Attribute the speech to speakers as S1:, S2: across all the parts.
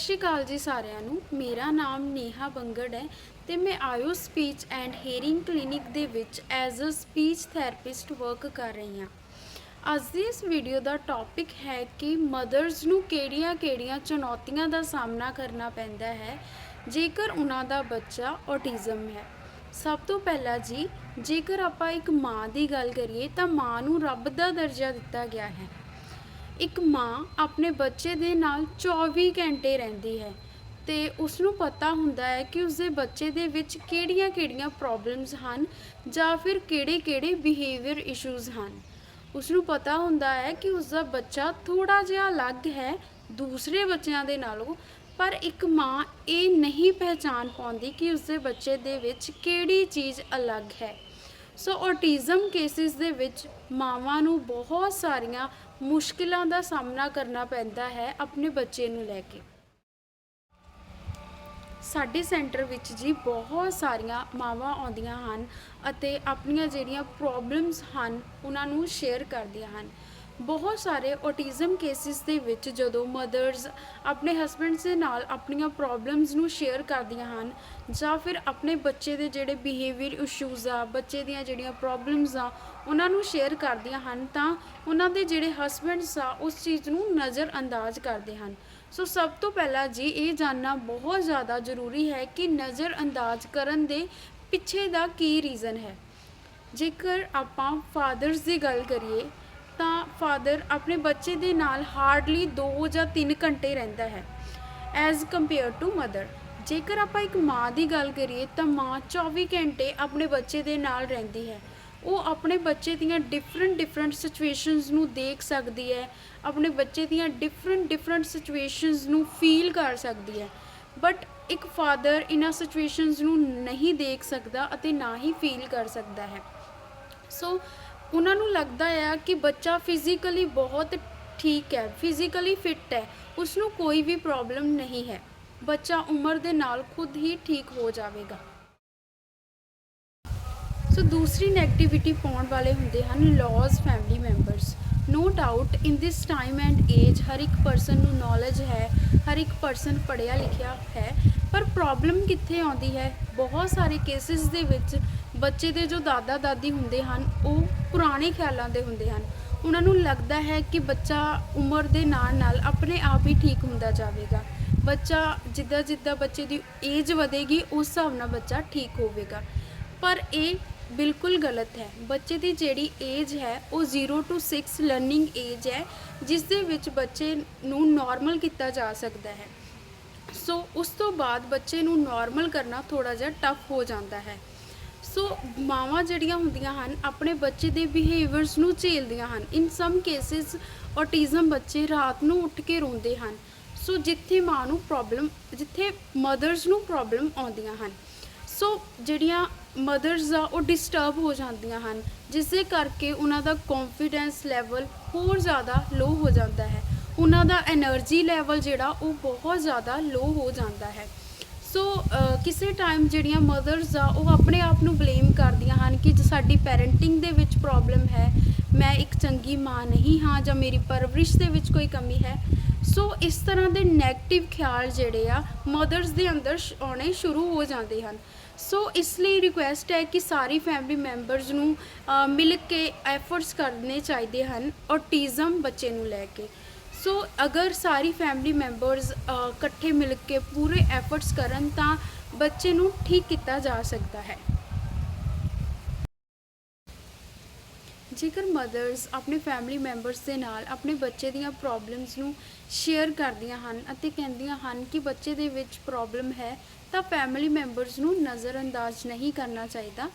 S1: ਸਤਿ ਸ਼੍ਰੀ ਅਕਾਲ ਜੀ ਸਾਰਿਆਂ ਨੂੰ। ਮੇਰਾ ਨਾਮ ਨੇਹਾ ਬੰਗੜ ਹੈ ਤੇ ਮੈਂ ਆਇਓ ਸਪੀਚ ਐਂਡ ਹੇਅਰਿੰਗ ਕਲੀਨਿਕ ਦੇ ਵਿੱਚ as a speech therapist work ਕਰ ਰਹੀ ਹਾਂ। ਅੱਜ ਦੀ ਇਸ ਵੀਡੀਓ ਦਾ ਟੌਪਿਕ ਹੈ ਕਿ ਮਦਰਸ ਨੂੰ ਕਿਹੜੀਆਂ-ਕਿਹੜੀਆਂ ਚੁਣੌਤੀਆਂ ਦਾ ਸਾਹਮਣਾ ਕਰਨਾ ਪੈਂਦਾ ਹੈ, ਜੇਕਰ ਉਹਨਾਂ ਦਾ ਬੱਚਾ ਔਟਿਜ਼ਮ ਹੈ। ਸਭ ਤੋਂ ਪਹਿਲਾਂ ਜੀ, ਜੇਕਰ ਆਪਾਂ ਇੱਕ ਮਾਂ ਦੀ ਗੱਲ ਕਰੀਏ ਤਾਂ ਮਾਂ ਨੂੰ ਰੱਬ ਦਾ ਦਰਜਾ ਦਿੱਤਾ ਗਿਆ ਹੈ। ਇੱਕ ਮਾਂ ਆਪਣੇ ਬੱਚੇ ਦੇ ਨਾਲ 24 ਘੰਟੇ ਰਹਿੰਦੀ ਹੈ ਤੇ ਉਸ ਨੂੰ ਪਤਾ ਹੁੰਦਾ ਹੈ ਕਿ ਉਸਦੇ ਬੱਚੇ ਦੇ ਵਿੱਚ ਕਿਹੜੀਆਂ-ਕਿਹੜੀਆਂ ਪ੍ਰੋਬਲਮਸ ਹਨ ਜਾਂ ਫਿਰ ਕਿਹੜੇ-ਕਿਹੜੇ ਬਿਹੇਵੀਅਰ ਇਸ਼ੂਜ਼ ਹਨ। ਉਸ ਨੂੰ ਪਤਾ ਹੁੰਦਾ ਹੈ ਕਿ ਉਸਦਾ ਬੱਚਾ ਥੋੜਾ ਜਿਹਾ ਅਲੱਗ ਹੈ ਦੂਸਰੇ ਬੱਚਿਆਂ ਦੇ ਨਾਲੋਂ, ਪਰ ਇੱਕ ਮਾਂ ਇਹ ਨਹੀਂ ਪਹਿਚਾਨ ਪਾਉਂਦੀ ਕਿ ਉਸਦੇ ਬੱਚੇ ਦੇ ਵਿੱਚ ਕਿਹੜੀ ਚੀਜ਼ ਅਲੱਗ ਹੈ। ਸੋ ਔਟਿਜ਼ਮ ਕੇਸਿਸ ਦੇ ਵਿੱਚ ਮਾਵਾਂ ਨੂੰ ਬਹੁਤ ਸਾਰੀਆਂ ਮੁਸ਼ਕਿਲਾਂ ਦਾ ਸਾਹਮਣਾ ਕਰਨਾ ਪੈਂਦਾ ਹੈ ਆਪਣੇ ਬੱਚੇ ਨੂੰ ਲੈ ਕੇ। ਸਾਡੇ ਸੈਂਟਰ ਵਿੱਚ ਜੀ ਬਹੁਤ ਸਾਰੀਆਂ ਮਾਵਾਂ ਆਉਂਦੀਆਂ ਹਨ ਅਤੇ ਆਪਣੀਆਂ ਜਿਹੜੀਆਂ ਪ੍ਰੋਬਲਮਸ ਹਨ, ਉਹਨਾਂ ਨੂੰ ਸ਼ੇਅਰ ਕਰਦੀਆਂ ਹਨ। ਬਹੁਤ ਸਾਰੇ ਔਟਿਜ਼ਮ ਕੇਸਿਸ ਦੇ ਵਿੱਚ ਜਦੋਂ ਮਦਰਸ ਆਪਣੇ ਹਸਬੰਡਸ ਦੇ ਨਾਲ ਆਪਣੀਆਂ ਪ੍ਰੋਬਲਮਸ ਨੂੰ ਸ਼ੇਅਰ ਕਰਦੀਆਂ ਹਨ ਜਾਂ ਫਿਰ ਆਪਣੇ ਬੱਚੇ ਦੇ ਜਿਹੜੇ ਬਿਹੇਵੀਅਰ ਇਸ਼ੂਜ਼ ਆ, ਬੱਚੇ ਦੀਆਂ ਜਿਹੜੀਆਂ ਪ੍ਰੋਬਲਮਸ ਆ, ਉਹਨਾਂ ਨੂੰ ਸ਼ੇਅਰ ਕਰਦੀਆਂ ਹਨ ਤਾਂ ਉਹਨਾਂ ਦੇ ਜਿਹੜੇ ਹਸਬੰਡਸ ਆ, ਉਸ ਚੀਜ਼ ਨੂੰ ਨਜ਼ਰ ਅੰਦਾਜ਼ ਕਰਦੇ ਹਨ। ਸੋ ਸਭ ਤੋਂ ਪਹਿਲਾਂ ਜੀ ਇਹ ਜਾਨਣਾ ਬਹੁਤ ਜ਼ਿਆਦਾ ਜ਼ਰੂਰੀ ਹੈ ਕਿ ਨਜ਼ਰ ਅੰਦਾਜ਼ ਕਰਨ ਦੇ ਪਿੱਛੇ ਦਾ ਕੀ ਰੀਜ਼ਨ ਹੈ। ਜੇਕਰ ਆਪਾਂ ਫਾਦਰਸ ਦੀ ਗੱਲ ਕਰੀਏ ਤਾਂ ਫਾਦਰ ਆਪਣੇ ਬੱਚੇ ਦੇ ਨਾਲ ਹਾਰਡਲੀ 2 ਜਾਂ 3 ਘੰਟੇ ਰਹਿੰਦਾ ਹੈ ਐਜ਼ ਕੰਪੇਅਰ ਟੂ ਮਦਰ ਜੇਕਰ ਆਪਾਂ ਇੱਕ ਮਾਂ ਦੀ ਗੱਲ ਕਰੀਏ, ਤਾਂ ਮਾਂ 24 ਘੰਟੇ ਆਪਣੇ ਬੱਚੇ ਦੇ ਨਾਲ ਰਹਿੰਦੀ ਹੈ। ਉਹ ਆਪਣੇ ਬੱਚੇ ਦੀਆਂ ਡਿਫਰੈਂਟ ਡਿਫਰੈਂਟ ਸਿਚੁਏਸ਼ਨਸ ਨੂੰ ਦੇਖ ਸਕਦੀ ਹੈ, ਆਪਣੇ ਬੱਚੇ ਦੀਆਂ ਡਿਫਰੈਂਟ ਡਿਫਰੈਂਟ ਸਿਚੁਏਸ਼ਨਸ ਨੂੰ ਫੀਲ ਕਰ ਸਕਦੀ ਹੈ। ਬਟ ਇੱਕ ਫਾਦਰ ਇਹਨਾਂ ਸਿਚੁਏਸ਼ਨਸ ਨੂੰ ਨਹੀਂ ਦੇਖ ਸਕਦਾ ਅਤੇ ਨਾ ਹੀ ਫੀਲ ਕਰ ਸਕਦਾ ਹੈ। ਸੋ ਉਹਨਾਂ ਨੂੰ ਲੱਗਦਾ ਆ ਕਿ ਬੱਚਾ ਫਿਜ਼ੀਕਲੀ ਬਹੁਤ ਠੀਕ ਹੈ ਫਿਜ਼ੀਕਲੀ ਫਿੱਟ ਹੈ ਉਸ ਨੂੰ ਕੋਈ ਵੀ ਪ੍ਰੋਬਲਮ ਨਹੀਂ ਹੈ। ਬੱਚਾ ਉਮਰ ਦੇ ਨਾਲ ਖੁਦ ਹੀ ਠੀਕ ਹੋ ਜਾਵੇਗਾ। ਸੋ ਦੂਸਰੀ ਨੈਗੇਟਿਵਿਟੀ ਪਾਉਣ ਵਾਲੇ ਹੁੰਦੇ ਹਨ ਲॉज family members no doubt in this time and age ਹਰ ਇੱਕ ਪਰਸਨ ਨੂੰ ਨੌਲੇਜ ਹੈ ਹਰ ਇੱਕ ਪਰਸਨ ਪੜ੍ਹਿਆ ਲਿਖਿਆ ਹੈ ਪਰ ਪ੍ਰੋਬਲਮ ਕਿੱਥੇ ਆਉਂਦੀ ਹੈ ਬਹੁਤ ਸਾਰੇ ਕੇਸਿਸ ਦੇ ਵਿੱਚ ਬੱਚੇ ਦੇ ਜੋ ਦਾਦਾ ਦਾਦੀ ਹੁੰਦੇ ਹਨ ਉਹ ਪੁਰਾਣੇ ਖਿਆਲਾਂ ਦੇ ਹੁੰਦੇ ਹਨ ਉਹਨਾਂ ਨੂੰ ਲੱਗਦਾ ਹੈ ਕਿ ਬੱਚਾ ਉਮਰ ਦੇ ਨਾਲ ਨਾਲ ਆਪਣੇ ਆਪ ਹੀ ਠੀਕ ਹੁੰਦਾ ਜਾਵੇਗਾ ਬੱਚਾ ਜਿੱਦਾਂ ਜਿੱਦਾਂ ਬੱਚੇ ਦੀ ਏਜ ਵਧੇਗੀ ਉਸ ਹਿਸਾਬ ਨਾਲ ਬੱਚਾ ਠੀਕ ਹੋਵੇਗਾ ਪਰ ਇਹ ਬਿਲਕੁਲ ਗਲਤ ਹੈ। ਬੱਚੇ ਦੀ ਜਿਹੜੀ ਏਜ ਹੈ, ਉਹ 0 ਟੂ 6 ਲਰਨਿੰਗ ਏਜ ਹੈ, ਜਿਸ ਦੇ ਵਿੱਚ ਬੱਚੇ ਨੂੰ ਨਾਰਮਲ ਕੀਤਾ ਜਾ ਸਕਦਾ ਹੈ। ਸੋ ਉਸ ਤੋਂ ਬਾਅਦ ਬੱਚੇ ਨੂੰ ਨਾਰਮਲ ਕਰਨਾ ਥੋੜਾ ਜਿਹਾ ਟਫ ਹੋ ਜਾਂਦਾ ਹੈ। ਸੋ ਮਾਵਾਂ ਜਿਹੜੀਆਂ ਹੁੰਦੀਆਂ ਹਨ, ਆਪਣੇ ਬੱਚੇ ਦੇ ਬਿਹੇਵੀਅਰਸ ਨੂੰ ਝੇਲਦੀਆਂ ਹਨ। ਇਨ ਸਮ ਕੇਸਿਸ ਔਟਿਜ਼ਮ ਬੱਚੇ ਰਾਤ ਨੂੰ ਉੱਠ ਕੇ ਰੋਂਦੇ ਹਨ। ਸੋ ਜਿੱਥੇ ਮਾਂ ਨੂੰ ਪ੍ਰੋਬਲਮ ਜਿੱਥੇ ਮਦਰਸ ਨੂੰ ਪ੍ਰੋਬਲਮ ਆਉਂਦੀਆਂ ਹਨ। ਸੋ ਜਿਹੜੀਆਂ ਮਦਰਸ ਆ, ਉਹ ਡਿਸਟਰਬ ਹੋ ਜਾਂਦੀਆਂ ਹਨ ਜਿਸ ਦੇ ਕਰਕੇ ਉਹਨਾਂ ਦਾ ਕੌਨਫੀਡੈਂਸ ਲੈਵਲ ਹੋਰ ਜ਼ਿਆਦਾ ਲੋ ਹੋ ਜਾਂਦਾ ਹੈ। ਉਹਨਾਂ ਦਾ એનર્ਜੀ ਲੈਵਲ ਜਿਹੜਾ, ਉਹ ਬਹੁਤ ਜ਼ਿਆਦਾ ਲੋ ਹੋ ਜਾਂਦਾ ਹੈ। ਸੋ ਕਿਸੇ ਟਾਈਮ ਜਿਹੜੀਆਂ ਮਦਰਸ ਆ, ਉਹ ਆਪਣੇ ਆਪ ਨੂੰ ਬਲੇਮ ਕਰਦੀਆਂ ਹਨ ਕਿ ਸਾਡੀ ਪੈਰੈਂਟਿੰਗ ਦੇ ਵਿੱਚ ਪ੍ਰੋਬਲਮ ਹੈ, ਮੈਂ ਇੱਕ ਚੰਗੀ ਮਾਂ ਨਹੀਂ ਹਾਂ ਜਾਂ ਮੇਰੀ ਪਰਵਰਿਸ਼ ਦੇ ਵਿੱਚ ਕੋਈ ਕਮੀ ਹੈ। ਸੋ ਇਸ ਤਰ੍ਹਾਂ ਦੇ 네ਗੇਟਿਵ ਖਿਆਲ ਜਿਹੜੇ ਆ ਮਦਰਸ ਦੇ ਅੰਦਰ ਆਉਣੇ ਸ਼ੁਰੂ ਹੋ ਜਾਂਦੇ ਹਨ। ਸੋ ਇਸ ਲਈ ਰਿਕੁਐਸਟ ਹੈ ਕਿ ਸਾਰੀ ਫੈਮਿਲੀ ਮੈਂਬਰਸ ਨੂੰ ਮਿਲ ਕੇ ਐਫਰਟਸ ਕਰਨੇ ਚਾਹੀਦੇ ਹਨ ਔਟਿਜ਼ਮ ਬੱਚੇ ਨੂੰ ਲੈ ਕੇ। ਸੋ ਅਗਰ ਸਾਰੀ ਫੈਮਿਲੀ ਮੈਂਬਰਸ ਇਕੱਠੇ ਮਿਲ ਕੇ ਪੂਰੇ ਐਫਰਟਸ ਕਰਨ ਤਾਂ ਬੱਚੇ ਨੂੰ ਠੀਕ ਕੀਤਾ ਜਾ ਸਕਦਾ ਹੈ। ਜੇਕਰ ਮਦਰਸ ਆਪਣੇ ਫੈਮਿਲੀ ਮੈਂਬਰਸ ਦੇ ਨਾਲ ਆਪਣੇ ਬੱਚੇ ਦੀਆਂ ਪ੍ਰੋਬਲਮਸ ਨੂੰ ਸ਼ੇਅਰ ਕਰਦੀਆਂ ਹਨ ਅਤੇ ਕਹਿੰਦੀਆਂ ਹਨ ਕਿ ਬੱਚੇ ਦੇ ਵਿੱਚ ਪ੍ਰੋਬਲਮ ਹੈ ਤਾਂ ਫੈਮਿਲੀ ਮੈਂਬਰਸ ਨੂੰ ਨਜ਼ਰਅੰਦਾਜ਼ ਨਹੀਂ ਕਰਨਾ ਚਾਹੀਦਾ।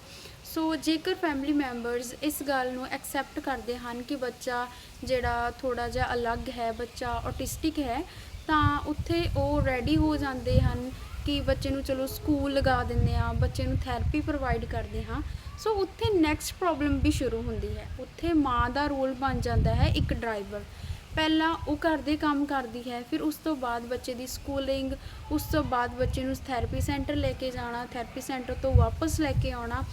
S1: ਸੋ ਜੇਕਰ ਫੈਮਿਲੀ ਮੈਂਬਰਸ ਇਸ ਗੱਲ ਨੂੰ ਐਕਸੈਪਟ ਕਰਦੇ ਹਨ ਕਿ ਬੱਚਾ ਜਿਹੜਾ ਥੋੜਾ ਜਿਹਾ ਅਲੱਗ ਹੈ, ਬੱਚਾ ਔਟਿਸਟਿਕ ਹੈ, ਤਾਂ ਉੱਥੇ ਉਹ ਰੈਡੀ ਹੋ ਜਾਂਦੇ ਹਨ ਕਿ ਬੱਚੇ ਨੂੰ ਚਲੋ ਸਕੂਲ ਲਗਾ ਦਿੰਦੇ ਆ ਬੱਚੇ ਨੂੰ ਥੈਰੇਪੀ ਪ੍ਰੋਵਾਈਡ ਕਰਦੇ ਹਾਂ। ਸੋ ਉੱਥੇ ਨੈਕਸਟ ਪ੍ਰੋਬਲਮ ਵੀ ਸ਼ੁਰੂ ਹੁੰਦੀ ਹੈ। ਉੱਥੇ ਮਾਂ ਦਾ ਰੋਲ ਬਣ ਜਾਂਦਾ ਹੈ ਇੱਕ ਡਰਾਈਵਰ ਪਹਿਲਾਂ ਉਹ ਘਰ ਦੇ ਕੰਮ ਕਰਦੀ ਹੈ, ਫਿਰ ਉਸ ਤੋਂ ਬਾਅਦ ਬੱਚੇ ਦੀ ਸਕੂਲਿੰਗ ਉਸ ਤੋਂ ਬਾਅਦ ਬੱਚੇ ਨੂੰ ਥੈਰੇਪੀ ਸੈਂਟਰ ਲੈ ਕੇ ਜਾਣਾ ਥੈਰੇਪੀ ਸੈਂਟਰ ਤੋਂ ਵਾਪਸ ਲੈ ਕੇ ਆਉਣਾ।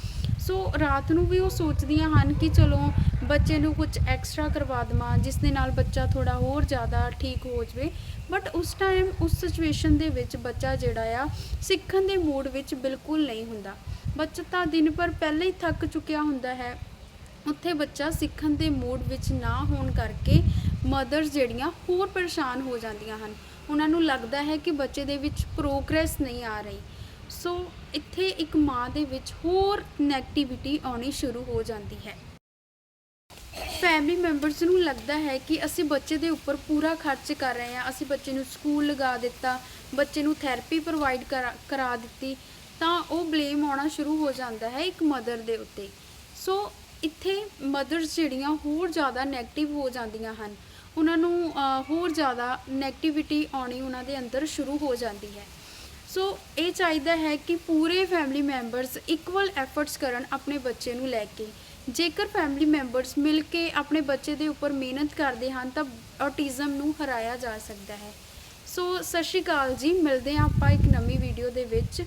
S1: ਸੋ ਰਾਤ ਨੂੰ ਵੀ ਉਹ ਸੋਚਦੀਆਂ ਹਨ ਕਿ ਚਲੋ ਬੱਚੇ ਨੂੰ ਕੁਝ ਐਕਸਟਰਾ ਕਰਵਾ ਦੇਵਾਂ, ਜਿਸ ਦੇ ਨਾਲ ਬੱਚਾ ਥੋੜਾ ਹੋਰ ਜ਼ਿਆਦਾ ਠੀਕ ਹੋ ਜਾਵੇ। ਬਟ ਉਸ ਟਾਈਮ ਉਸ ਸਿਚੁਏਸ਼ਨ ਦੇ ਵਿੱਚ ਬੱਚਾ ਜਿਹੜਾ ਆ, ਸਿੱਖਣ ਦੇ ਮੂਡ ਵਿੱਚ ਬਿਲਕੁਲ ਨਹੀਂ ਹੁੰਦਾ। ਬੱਚਾ ਤਾਂ ਦਿਨ ਭਰ ਪਹਿਲਾਂ ਹੀ ਥੱਕ ਚੁੱਕਿਆ ਹੁੰਦਾ ਹੈ। ਉੱਥੇ ਬੱਚਾ ਸਿੱਖਣ ਦੇ ਮੂਡ ਵਿੱਚ ਨਾ ਹੋਣ ਕਰਕੇ ਮਦਰਸ ਜਿਹੜੀਆਂ ਹੋਰ ਪਰੇਸ਼ਾਨ ਹੋ ਜਾਂਦੀਆਂ ਹਨ। ਉਹਨਾਂ ਨੂੰ ਲੱਗਦਾ ਹੈ ਕਿ ਬੱਚੇ ਦੇ ਵਿੱਚ ਪ੍ਰੋਗਰੈਸ ਨਹੀਂ ਆ ਰਹੀ। ਸੋ ਇੱਥੇ ਇੱਕ ਮਾਂ ਦੇ ਵਿੱਚ ਹੋਰ ਨੈਗੇਟਿਵਿਟੀ ਆਉਣੀ ਸ਼ੁਰੂ ਹੋ ਜਾਂਦੀ ਹੈ। ਫੈਮਿਲੀ ਮੈਂਬਰਸ ਨੂੰ ਲੱਗਦਾ ਹੈ ਕਿ ਅਸੀਂ ਬੱਚੇ ਦੇ ਉੱਪਰ ਪੂਰਾ ਖਰਚ ਕਰ ਰਹੇ ਹਾਂ। ਅਸੀਂ ਬੱਚੇ ਨੂੰ ਸਕੂਲ ਲਗਾ ਦਿੱਤਾ, ਬੱਚੇ ਨੂੰ ਥੈਰੇਪੀ ਪ੍ਰੋਵਾਈਡ ਕਰਾ ਕਰਾ ਦਿੱਤੀ, ਤਾਂ ਉਹ ਬਲੇਮ ਆਉਣਾ ਸ਼ੁਰੂ ਹੋ ਜਾਂਦਾ ਹੈ ਇੱਕ ਮਦਰ ਦੇ ਉੱਤੇ। ਸੋ ਇੱਥੇ ਮਦਰਸ ਜਿਹੜੀਆਂ ਹੋਰ ਜ਼ਿਆਦਾ ਨੈਗੇਟਿਵ ਹੋ ਜਾਂਦੀਆਂ ਹਨ। ਉਹਨਾਂ ਨੂੰ ਹੋਰ ਜ਼ਿਆਦਾ 네ਗੇਟਿਵਿਟੀ ਆਉਣੀ ਉਹਨਾਂ ਦੇ ਅੰਦਰ ਸ਼ੁਰੂ ਹੋ ਜਾਂਦੀ ਹੈ। ਸੋ ਇਹ ਚਾਹੀਦਾ ਹੈ ਕਿ ਪੂਰੇ ਫੈਮਿਲੀ ਮੈਂਬਰਸ ਇਕੁਅਲ ਐਫਰਟਸ ਕਰਨ ਆਪਣੇ ਬੱਚੇ ਨੂੰ ਲੈ ਕੇ। ਜੇਕਰ ਫੈਮਿਲੀ ਮੈਂਬਰਸ ਮਿਲ ਕੇ ਆਪਣੇ ਬੱਚੇ ਦੇ ਉੱਪਰ ਮਿਹਨਤ ਕਰਦੇ ਹਨ, ਤਾਂ ਔਟਿਜ਼ਮ ਨੂੰ ਹਰਾਇਆ ਜਾ ਸਕਦਾ ਹੈ। ਸੋ ਸਤਿ ਸ਼੍ਰੀ ਅਕਾਲ ਜੀ, ਮਿਲਦੇ ਹਾਂ ਆਪਾਂ ਇੱਕ ਨਵੀਂ ਵੀਡੀਓ ਦੇ ਵਿੱਚ।